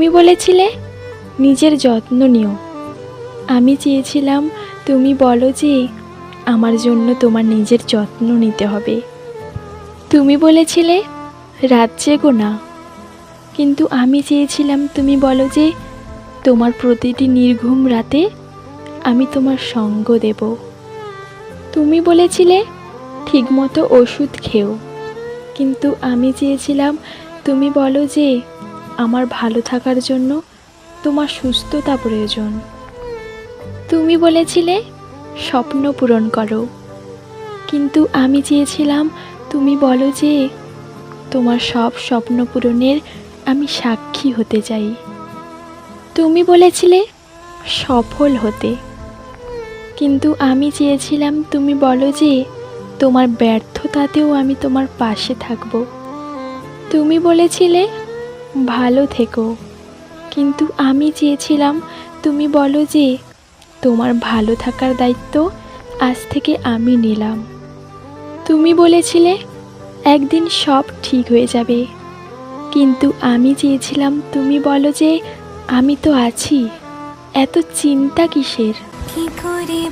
তুমি বলেছিলে, নিজের যত্ন নিও। আমি চেয়েছিলাম, তুমি বলো যে, আমার জন্য তোমার নিজের যত্ন নিতে হবে। তুমি বলেছিলে, রাত জেগো না। কিন্তু আমি চেয়েছিলাম, তুমি বলো যে, তোমার প্রতিটি নির্ঘুম রাতে আমি তোমার সঙ্গ দেব। তুমি বলেছিলে, ঠিকমতো ওষুধ খেও। কিন্তু আমি চেয়েছিলাম, তুমি বলো যে আমার ভালো থাকার জন্য তোমার সুস্থতা প্রয়োজন। তুমি বলেছিলে, স্বপ্ন পূরণ করো। কিন্তু আমি চেয়েছিলাম, তুমি বলো যে, তোমার সব স্বপ্ন পূরণের আমি সাক্ষী হতে চাই। তুমি বলেছিলে, সফল হতে। কিন্তু আমি চেয়েছিলাম, তুমি বলো যে, তোমার ব্যর্থতাতেও আমি তোমার পাশে থাকব। তুমি বলেছিলে ভালো থেকো। কিন্তু আমি চেয়েছিলাম, তুমি বলো যে, তোমার ভালো থাকার দায়িত্ব আজ থেকে আমি নিলাম। তুমি বলেছিলে, একদিন সব ঠিক হয়ে যাবে। কিন্তু আমি চেয়েছিলাম, তুমি বলো যে, আমি তো আছি। এত চিন্তা কিসের? কি করে